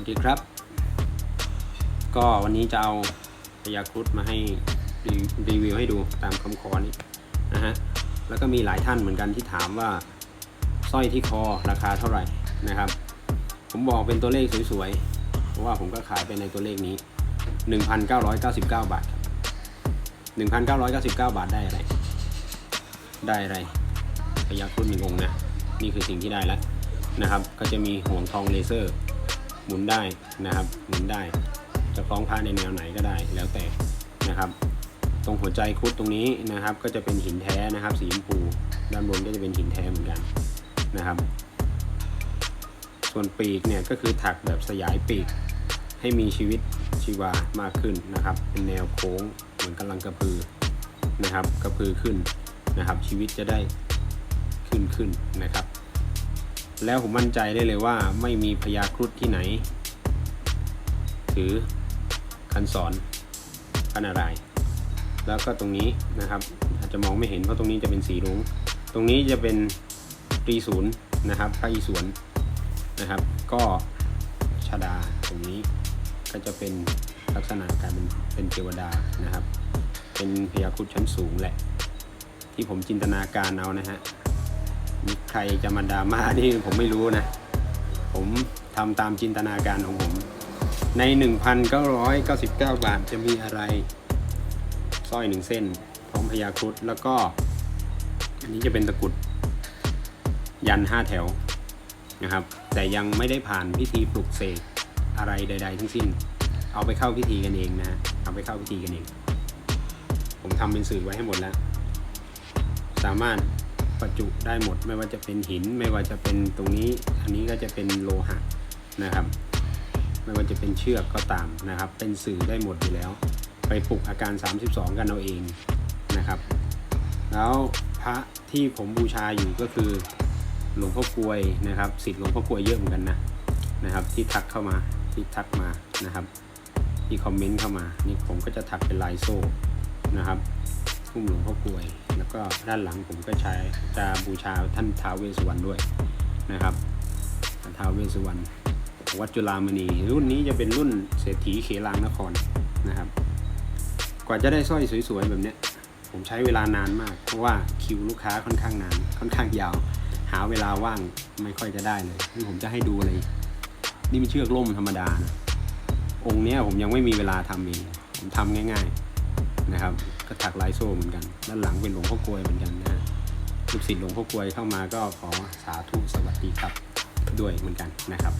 วัสดีครับ ก็วันนี้จะเอาพยาครุฑมาให้รีรีวิวให้ดูตามคำขอนี้นะฮะ แล้วก็มีหลายท่านเหมือนกันที่ถามว่าสร้อยที่คอราคาเท่าไหร่นะครับ ผมบอกเป็นตัวเลขสวยๆ เพราะว่าผมก็ขายไปในตัวเลขนี้ 1,999 บาทครับ1,999 บาทได้อะไร ได้อะไรพยาครุฑหนึ่งองค์นะ นี่คือสิ่งที่ได้แล้วนะครับ ก็จะมีห่วงทองเลเซอร์ หมุนได้นะครับ หมุนได้ จะคล้องผ้าในแนวไหนก็ได้แล้วแต่นะครับ ตรงหัวใจครุฑตรงนี้นะครับ ก็จะเป็นหินแท้นะครับ สีชมพูด้านบนก็จะเป็นหินแท้เหมือนกันนะครับ ส่วนปีกเนี่ยก็คือถักแบบสยายปีก ให้มีชีวิตชีวามากขึ้นนะครับ เป็นแนวโค้งเหมือนกำลังกระพือนะครับ กระพือขึ้นนะครับ ชีวิตจะได้ขึ้นขึ้นนะครับ แล้วผมมั่นใจได้เลยว่าไม่มีพยาครุฑที่ไหน ถือคันสอนพระนารายแล้วก็ตรงนี้นะครับ อาจจะมองไม่เห็นเพราะตรงนี้จะเป็นสีรุ้ง ตรงนี้จะเป็นตรีศูนย์นะครับพระอีสวนนะครับ ก็ชาดาตรงนี้ก็จะเป็นลักษณะการเป็นเป็นเทวดานะครับ เป็นพยาครุฑชั้นสูงแหละ ที่ผมจินตนาการเอานะฮะ ใครจะมาดราม่านี่ผมไม่รู้นะ ผมทำตามจินตนาการของผม ใน 1,999 บาทจะมีอะไรสร้อยหนึ่งเส้น พร้อมพยาครุฑแล้วก็ อันนี้จะเป็นตะกุด ยันห้าแถวนะครับ แต่ยังไม่ได้ผ่านพิธีปลุกเสกอะไรใด ๆ ทั้งสิ้น เอาไปเข้าพิธีกันเองนะฮะเอาไปเข้าพิธีกันเอง ผมทำเป็นสื่อไว้ให้หมดแล้ว สามารถ ประจุได้หมด ไม่ว่าจะเป็นหิน ไม่ว่าจะเป็นตรงนี้ อันนี้ก็จะเป็นโลหะนะครับ ไม่ว่าจะเป็นเชือกก็ตามนะครับ เป็นสื่อได้หมดอยู่แล้ว ไปปลุกอาการ 32 กันเอาเองนะครับ แล้วพระที่ผมบูชาอยู่ก็คือหลวงพ่อกลวยนะครับสิทธิ์หลวงพ่อกลวยเยอะเหมือนกันนะนะครับ ที่ทักเข้ามาที่ทักมานะครับ ที่คอมเมนต์เข้ามานี่ผมก็จะถักเป็นลายโซ่นะครับ พุ่มหลวงพ่อกลวย แล้วก็ด้านหลังผมก็ใช้จะบูชาท่านท้าวเวสสุวรรณด้วยนะครับท้าวเวสสุวรรณวัดจุฬามณี รุ่นนี้จะเป็นรุ่นเศรษฐีเขลางนครนะครับ กว่าจะได้สร้อยสวยๆแบบเนี้ยผมใช้เวลานานมาก เพราะว่าคิวลูกค้าค่อนข้างนานค่อนข้างยาว หาเวลาว่างไม่ค่อยจะได้เลยนี่ผมจะให้ดูเลย นี่มันเชือกล่มธรรมดานะองค์นี้ผมยังไม่มีเวลาทำเองผมทำง่าย ๆนะครับ ก็ถักลายโซ่เหมือนกัน ด้านหลังเป็นหลวงพ่อกลวยเหมือนกันนะฮะลูกศิษย์หลวงพ่อกลวยเข้ามาก็ขอสาธุสวัสดีครับด้วยเหมือนกันนะครับ